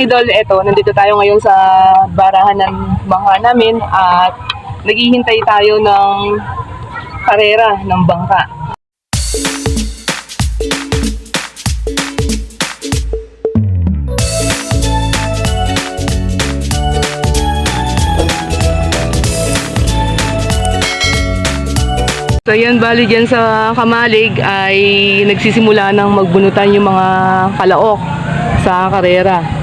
Idol, eto, nandito tayo ngayon sa barahan ng bangka namin at naghihintay tayo ng karera ng bangka. So yan, bali dyan sa Kamalig ay nagsisimula ng magbunutan yung mga kalaok sa karera.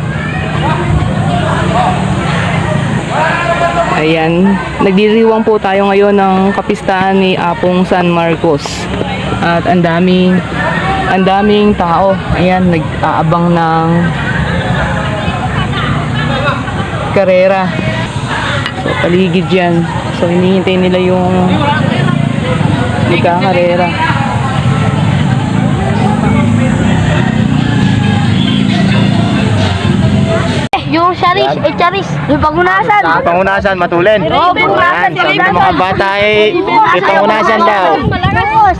Ayan, nagdiriwang po tayo ngayon ng kapistahan ni Apong San Marcos. At ang daming, ang daming tao. Ayan, nag-aabang ng karera. So, paligid yan. So, hinihintay nila yung nagkakarera. Charis, eh Charis, yung pagunasan. Sa pangunasan, matulin. Oo, pangunasan. Sabi ng mga bata ay may pangunasan daw. Malakas.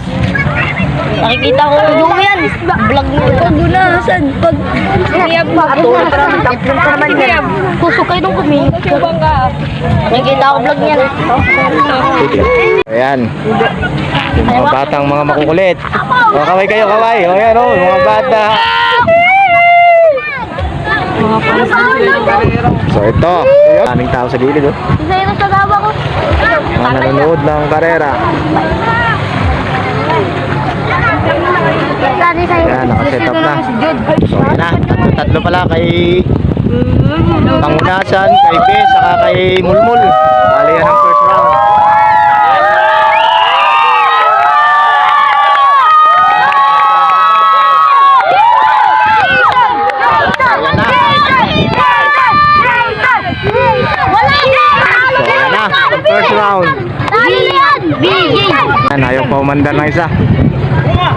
Nakikita ko yung yan. Vlog mo. Pagunasan. Pag siyab mo. Naman. Tatlong pa naman yan. Kusukay nung kuminig ko. Nakikita ko vlog niya. Ayan. Yung mga batang mga makukulit. O, kaway kayo, kaway. O, yan, o, mga bata. So, ito. Maraming tao sa gilid, o. Isa yun sa gawa ko. Mga nanonood ng karera. Ayan, nakaset up na. So, yan na. Tatlo pala kay Pangunasan, kay Be, saka kay Mulmul. Bali yan ang first round. So, yan na. ang First round. Ayan, ayaw pa umandar ng isa.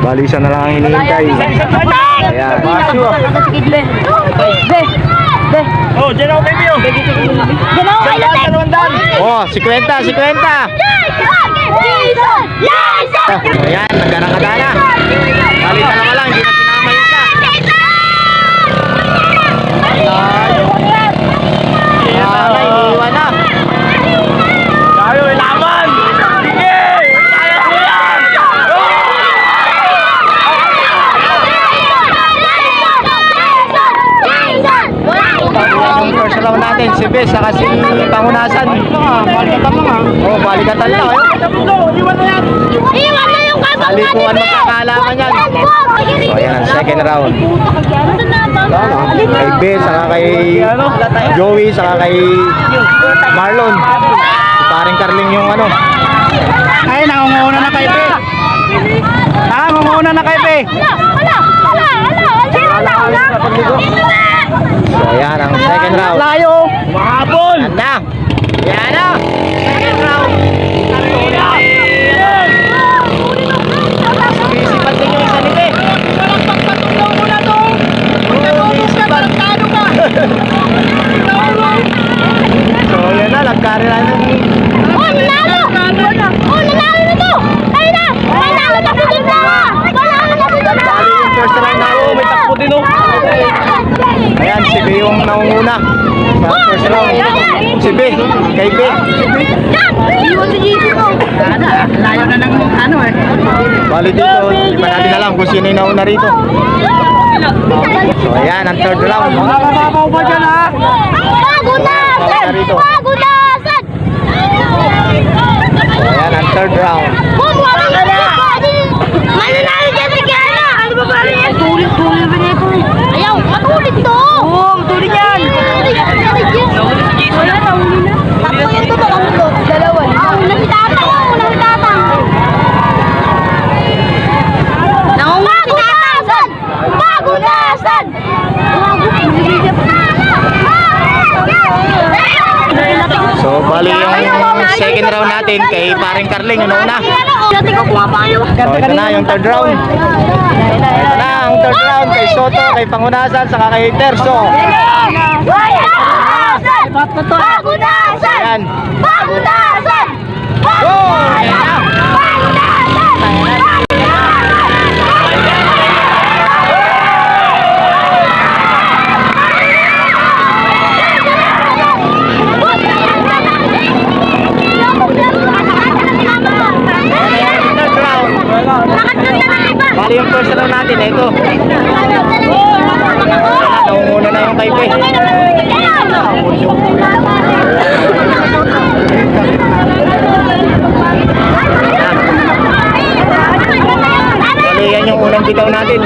Bali isa na lang ang hinihintay. Ayan. Oh, dyan ako baby oh. Oh, si Kwenta, si Kwenta. Ayan, nagkarakada na. Bali dalawa lang, hindi na sinama yung isa. Ayan, iniiwan round natin, si Bes, saka si Pangunasan. Balikatan lang ha. Oh, balikatan lang. eh. Salikuan magkakalaman yan. So, ayan ang second round. Kay Bes, saka kay Joey, saka kay Marlon. Si paring Carling yung ano. Ay, nangunguna na kay Pe. Ah, nangunguna na kay Pe. So, ayan ang second round. Layo. Mahabol. Yan na. Yan na. Second round. So, yan na. Nagkarila na. Bali yung first round na. Din oh. Ayan, si Be yung naunguna. Sa first round. Si Be. Kay Be. Layo na ng ano eh. Bali dito, pa natin alam kung sino yung nauna rito. So, ayan, ang third round. Mababaw pa dyan ha. Pagunasan! Pagunasan! Ayan, ang third round. Mananalo dyan si Kiana! Ano ba parang yan? Tulit, tulit ba nito? Ayaw, matulit to! Oo, yan! Nahuli si Jason. Wala, nahuli na. Takbo yung to, tatlo. Dalawa. Ah, una si Tata. Una si Tata. Nangunguna si Tata! Pagunasan! So, bali yung second round natin kay paring Carling, ko pumapayo. So, ito na yung third round. Ito na ang third round kay Soto, kay Pangunasan, saka kay Terso. Pagunasan! Pagunasan! Ayan. Pagunasan! Go! Bali yung first round natin, ito. Naunguna na yung kay Pe. Bali yan yung unang bitaw natin.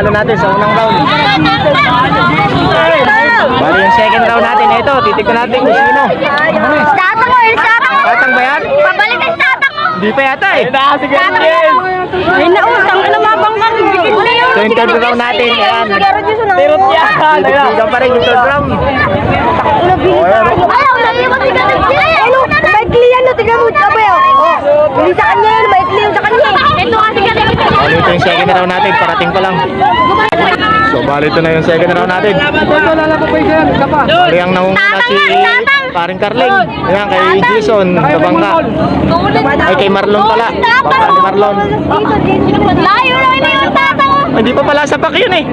Nanalo natin sa unang round. Bali, yung second round natin. Ito, titignan natin kung sino. Stata ko, yung stata ko! Katang ba yan? Pabalik ang stata ko! Di pa yata eh. Ay, nautang ka na mabang ka. So, yung third round natin. Ayan. Tirot niya. Titignan pa rin yung third round. Ay, ako lang yung matigas ng sila. Ano? Maikli yan, no? Tignan mo, sabay, oh. Hindi sa kanya yun, maikli yung sa kanya. Ito kasi kasi. Bali, ito yung second round natin. Parating pa lang. So, bali ito na yung second round natin. Bali, ang nangunguna si paring Carling. Ayan, kay Jason. Kabangka. Ay, kay Marlon pala. Bangka ni Marlon. Layo na yun yung tata ko. Hindi pa pala sapak yun eh.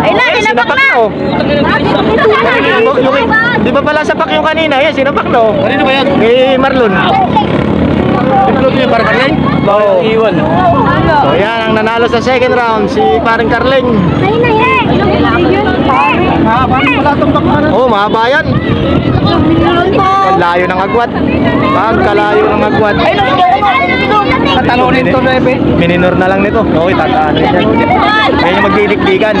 Ay, na, Ay, sinapak na. na oh. Yung, yung, di ba pala sapak yung kanina? Yan, sinapak na oh. Kanino ba yan? Kay Marlon. Iplo yung parang Carling? Oo. Iwan. So yan, ang nanalo sa second round, si parang Carling. Ay, na, eh. Oo, oh, mahaba yan. Ang layo ng agwat. Pagkalayo ng agwat. Ay, Tatalunin to, Rebe. Mininor na lang nito. Okay, tataan rin yan. Kaya yung magdidikdikan.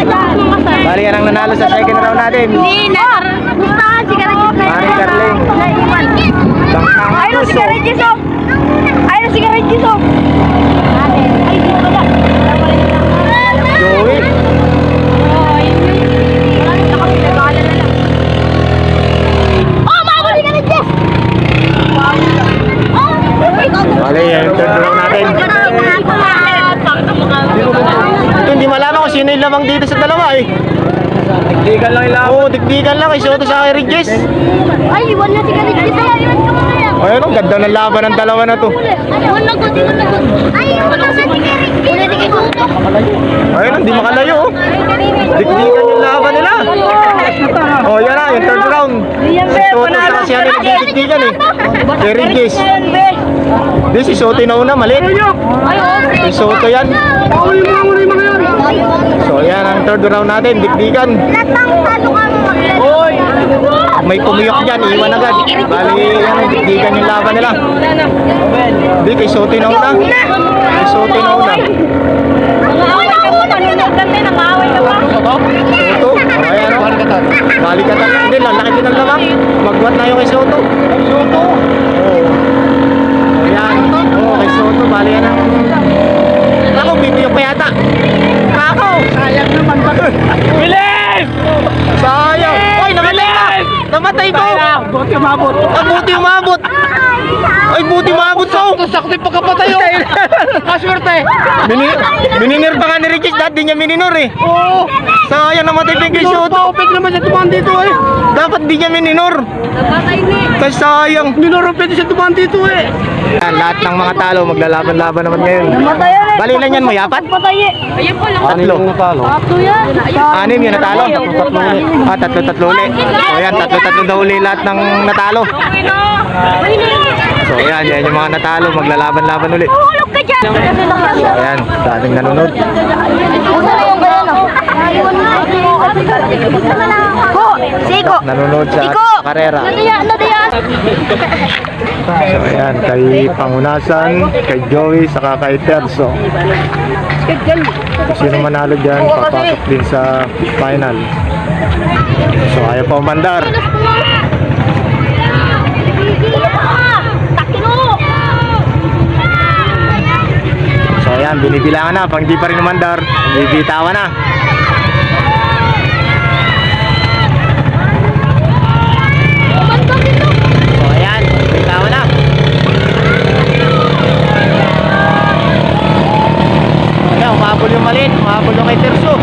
Bali yan ang nanalo sa second round natin. Hindi na. Gusto ka, sigaret yung Paring Carling. Bangkang Ayun, puso. sigaret yung soap. Ayun, sigaret yung soap. Ay, di pala. Joey. Oh, mabuli ka na, Jess! Bali, yan yung third round natin. Ito, hindi malaman kung sino yung lamang dito sa dalawa eh. Dikdikan lang ilang. Oo, dikdikan lang. Isuto sa kay Regis. Ay, iwan na sigaret yung soap. Iwan ka muna yan. Ayun, ang ganda ng laban ng dalawa na to. Na na na na. Ayun, hindi makalayo. oh. Dikdikan yung laban nila. Oh, yan na, yung third round. Si Soto sa kasi ano nagdidikdikan eh. Si Regis. Di, si Soto yung nauna, maliit. Si Soto yan. So, yan ang third round natin, dikdikan. Latang talo ka mo maglaro. May pumiyok dyan, iwan agad. Bali, yan, dikdikan yung laban nila. Di, kay Soto yung nauna. Kay Soto yung nauna. Ay, nauna. Nunod kami, nakaway ka ba? Soto, oh, o. Balikatan lang din, lalaki din ang lamang. Magwat na yung kay Soto. Soto? Oo. Ayan, oo, kay Soto, bali yan ang... Ako, bibiyok pa yata. Ako! Sayang naman ba? Bilis! Sayang! Uy, namatay na! Namatay ko! Buti umabot. Ang buti umabot! Ay, buti umabot ko! Sakto yung pagkapatay yun. Kaswerte. Mini mininir pa nga ni Regis, dati di niya mininor eh. Oo. Sayang namatay pa yung kay. Paupit naman siya tumahan dito eh. Dapat di niya mininor. Kasi sayang. Ninorupit siya tumahan dito eh. Yan, lahat ng mga talo maglalaban-laban naman ngayon. Bali ilan yan mo, yapat? Patay eh. Ayun po lang. Tatlo. Tatlo yan. Anim yung natalo? Ah, tatlo-tatlo ulit. So yan, tatlo-tatlo daw uli lahat ng natalo. So yan, yan yung mga natalo, maglalaban-laban ulit. Hulog ka dyan. So yan, dating nanonood. Ko, Siko. Nanonood sa karera. So ayan, kay Pangunasan, kay Joey, saka kay Terso. Kung sino manalo dyan, papasok din sa final. So ayaw pa umandar. Ayan, binibilangan na. Pag di pa rin umandar, bibitawan na. Umabol yung maliit, umabol yung kay Terso.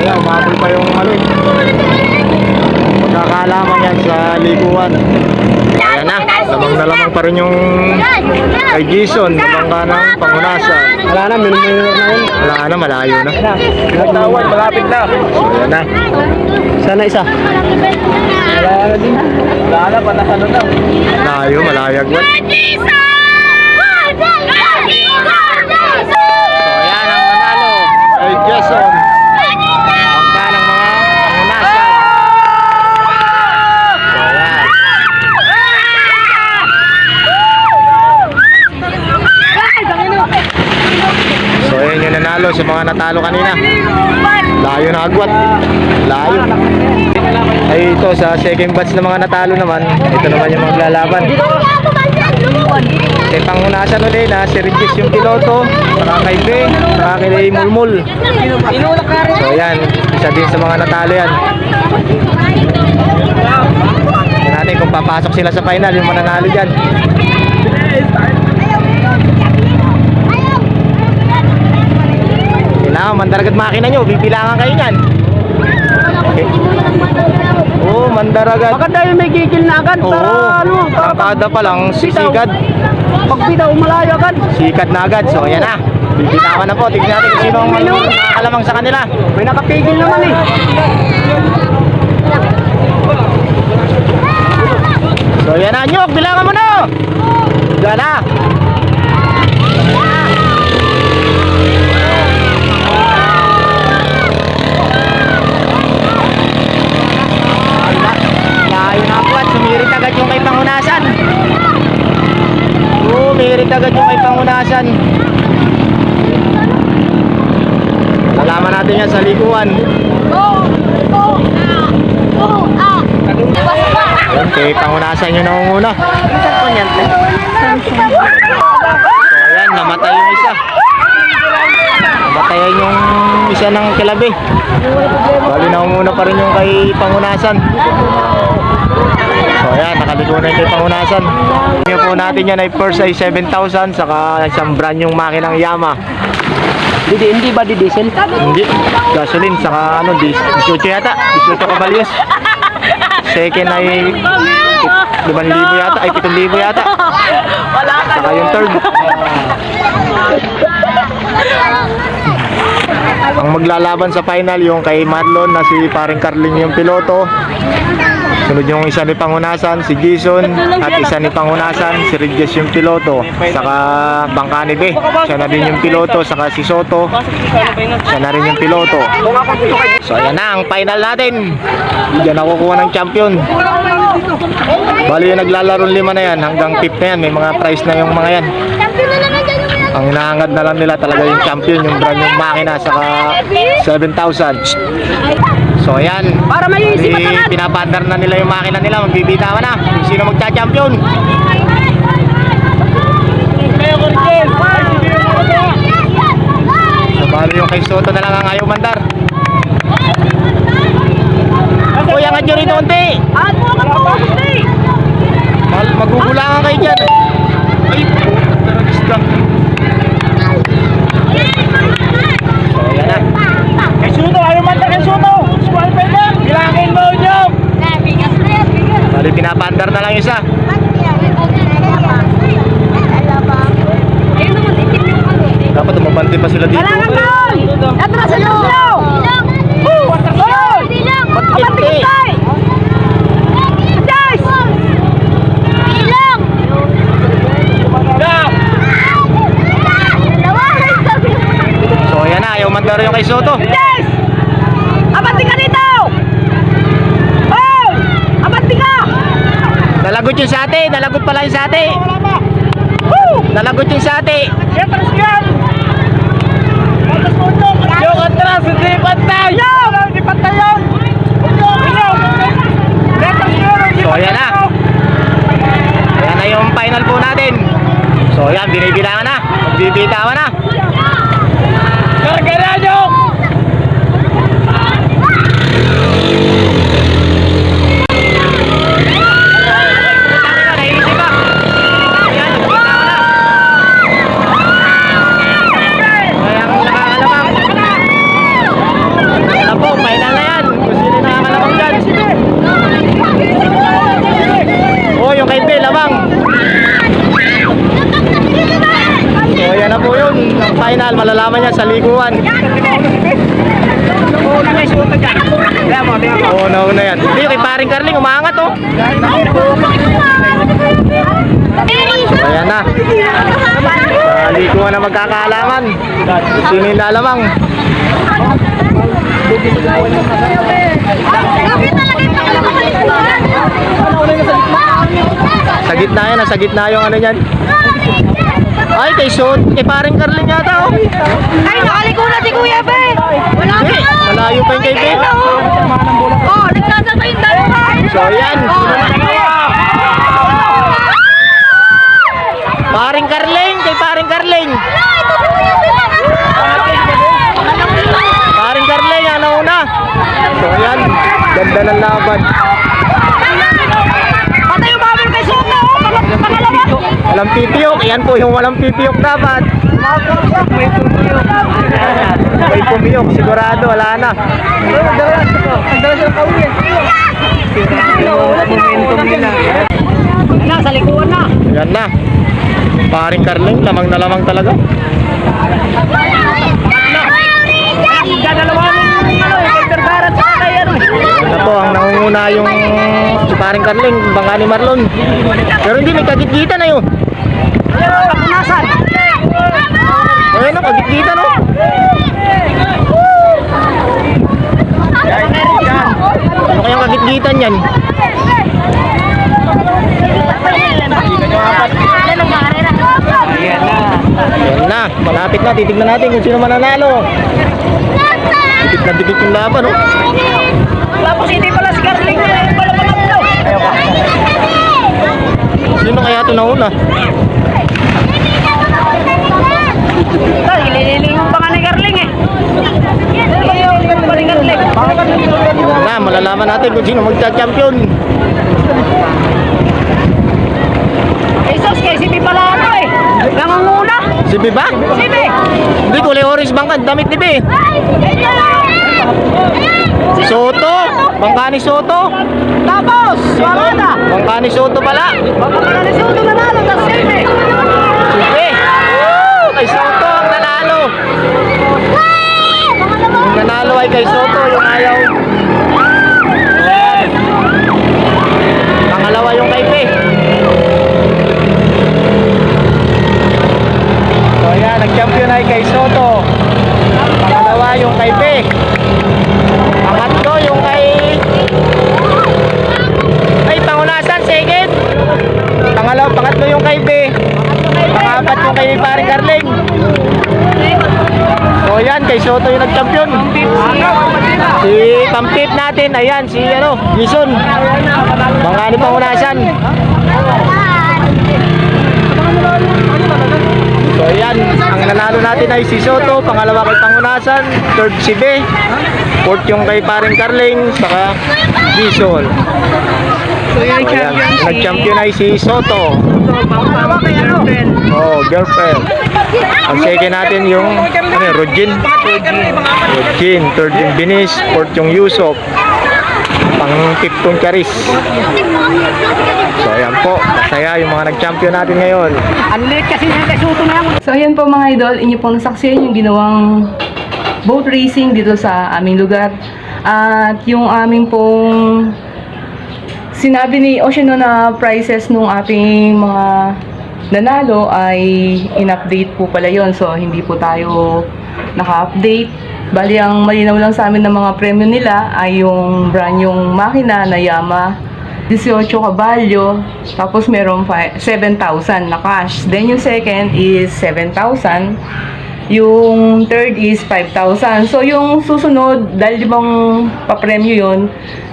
Ayan, likuan. Ayan na, lamang na lamang pa rin yung kay Jason, lamang ka ng pangunasan. Wala na, minumulog na yun. Wala na, malayo na. Tawad, malapit na. So, ayan na. Sana isa. Wala na din. Wala na, panasano na. Malayo, malayag ba? So, ayan ang nanalo kay Jason. Nanalo sa mga natalo kanina. Layo na agwat. Layo. Ay ito sa second batch ng mga natalo naman. Ito naman yung maglalaban. May pangunasan ulit na si Regis yung piloto, saka kay B, saka Mulmul. So ayan, isa din sa mga natalo yan. Natin kung papasok sila sa final, yung mananalo dyan. Kailangan mandaragad makina nyo, bibilangan kayo yan. Okay. Oo, oh, mandaragad. Maganda yung may gigil na agad Oo, para ano, para tangkada pa lang, sisigad. pagbitaw malayo agad. Sikat na agad. So, ayan na. Bibitawan na po. Tignan natin kung sino ang nakakalamang sa kanila. May nakapigil naman eh. So, ayan na. Nyok, bilangan mo na. Diyan na. Na sumirit agad yung kay pangunasan. Umirit agad yung kay pangunasan. Alaman natin yan sa likuan. Ayan, kay pangunasan yung nangunguna. So ayan, namatay yung isa. Namatayan yung isa ng kilabi. Bali nangunguna pa rin yung kay pangunasan. So ayan, nakaliko na yung pangunasan. Yung po natin yan ay first ay 7,000 saka isang brand yung makinang Yama. Hindi, hindi ba di diesel? Hindi, gasoline saka ano, dis- 18 yata, 18 kabalyos. Second ay 5,000 yata, ay 7,000 yata. Saka yung third. Ang maglalaban sa final yung kay Marlon na si paring Carling yung piloto. Sunod yung isa ni Pangunasan, si Jason at isa ni Pangunasan, si Regis yung piloto. Saka Bangkani B, siya na din yung piloto. Saka si Soto, siya na rin yung piloto. So ayan na ang final natin. Diyan nakukuha ng champion. Bali yung naglalaro lima na yan hanggang fifth na yan. May mga prize na yung mga yan. Ang hinahangad na lang nila talaga yung champion, yung brand yung makina saka 7,000. So ayan. Para may isip at agad. pinapandar na nila yung makina nila, magbibitawan na. Kung sino magcha-champion. So bali yung kay Soto na lang ang ayaw mandar. Lang isa. Dapat umabante pa sila dito. Atras, atras nyo! Ba't hindi? So, ayan na. Ayaw mandar yung kay Soto. Abati ka dito! Oh! Abati ka! Nalagot yung sate. Nalagot pala yung sate. Nalagot yung sate. Yung atras, hindi pantay. Hindi pantay yun. So, ayan na. Ayan na yung final po natin. So, ayan. Binibilangan na. Karga na Sa gitna yan, nasa gitna yung ano yan. Ay, kay Sot, kay paring Carling yata oh. Ay, nakaliko na si Kuya Be. Wala Hindi, malayo pa yung kay Ben. Oh, nagkasabay yung dalawa. So, ayan. Paring Carling, kay paring Carling. Paring Carling, ano una? So, ayan. Ganda ng laban. Patay yung bubble kay Soto. oh. Pangalawa. Walang pipiyok. Ayan po yung walang pipiyok dapat. May pumiyok. Sigurado, wala na. Momentum nila. Nasa likuan na. Ayan na. Paring Carling, lamang na lamang talaga. Dadalawa ng ano eh. Victor Barat sa kay ano po, ang nangunguna yung si paring Carling, bangka ni Marlon. Pero hindi, may kagitgita na yun. Kapunasan. Ayun na, kagitgita no. Ano kayang kagitgitan yan? Ayan na. Ayan na, malapit na. Titignan natin kung sino mananalo. Dikit na dikit yung laban, oh. Tapos hindi pala si Carling eh. Wala pa lang daw. Sino kaya ito nauna? Ay, ilililingon pa nga ni Carling eh. Na, malalaman natin kung sino magta-champion. Eh, sus, kay si pala ano eh. Nangunguna. Si Biba? Sibi. Hindi, kulay orange bangka. Damit ni Bi. Si Soto. Bangka ni Soto. Tapos, wala na. Bangka ni Soto pala. Baka pala ni Sudo nanalo. Tapos Sibi. Sige. Woo! Kay Soto ang nanalo. Yung nanalo ay kay Soto, yung ayaw. Pangalawa yung kay Pe. So ayan, nag-champion ay kay Soto. Pangalawa yung kay Pe. Pangatlo yung kay... Ay, pangunasan, second. Pangalawa, pangatlo yung kay Pe. Pangapat yung kay Paring Carling. So yan, kay Soto yung nag-champion. Si Pampip natin, ayan, si ano, Jason. Mga ni Pangunasan. So ayan, ang nanalo natin ay si Soto, pangalawa kay Pangunasan, third si Be, fourth yung kay Paring Carling, saka Jason. So yung champion si nag-champion ay si Soto. Pangpang girlfriend. Oh, girlfriend. Ang second natin yung ano, yun, Rojin. Rojin. Third yung Binis. Fourth yung Yusuf. Pang fifth Charis. So ayan po. Masaya yung mga nag-champion natin ngayon. Ang kasi kay Sudo na. So ayan po mga idol, inyo pong nasaksiyan yung ginawang boat racing dito sa aming lugar. At yung aming pong sinabi ni Oceano na prices nung ating mga nanalo ay in-update po pala yon So hindi po tayo naka-update. Bali ang malinaw lang sa amin ng mga premyo nila ay yung brand yung makina na Yama 18 kabalyo, tapos meron fi- 7,000 na cash. Then yung second is 7,000. Yung third is 5,000. So yung susunod, dahil limang papremyo yon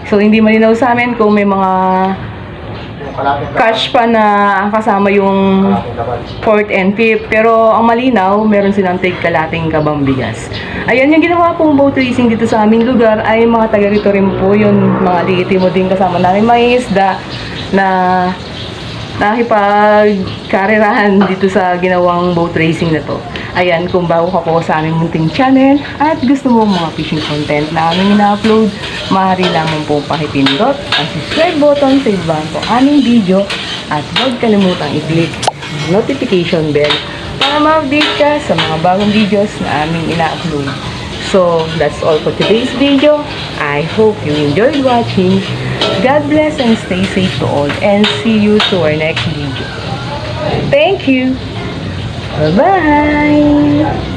so hindi malinaw sa amin kung may mga cash pa na kasama yung fourth and fifth. Pero ang malinaw, meron silang take kalating kabang bigas. Ayan, yung ginawa pong boat racing dito sa aming lugar ay mga taga rito rin po yun. Mga liitimo din kasama namin. May isda na nakipagkarerahan dito sa ginawang boat racing na to. Ayan, kung bago ka po sa aming munting channel at gusto mo mga fishing content na aming ina-upload, maaari lamang po pakipindot ang subscribe button sa ibang po aming video at huwag kalimutang i-click notification bell para ma-update ka sa mga bagong videos na aming ina-upload. So, that's all for today's video. I hope you enjoyed watching. God bless and stay safe to all and see you to our next video. Thank you. Bye-bye.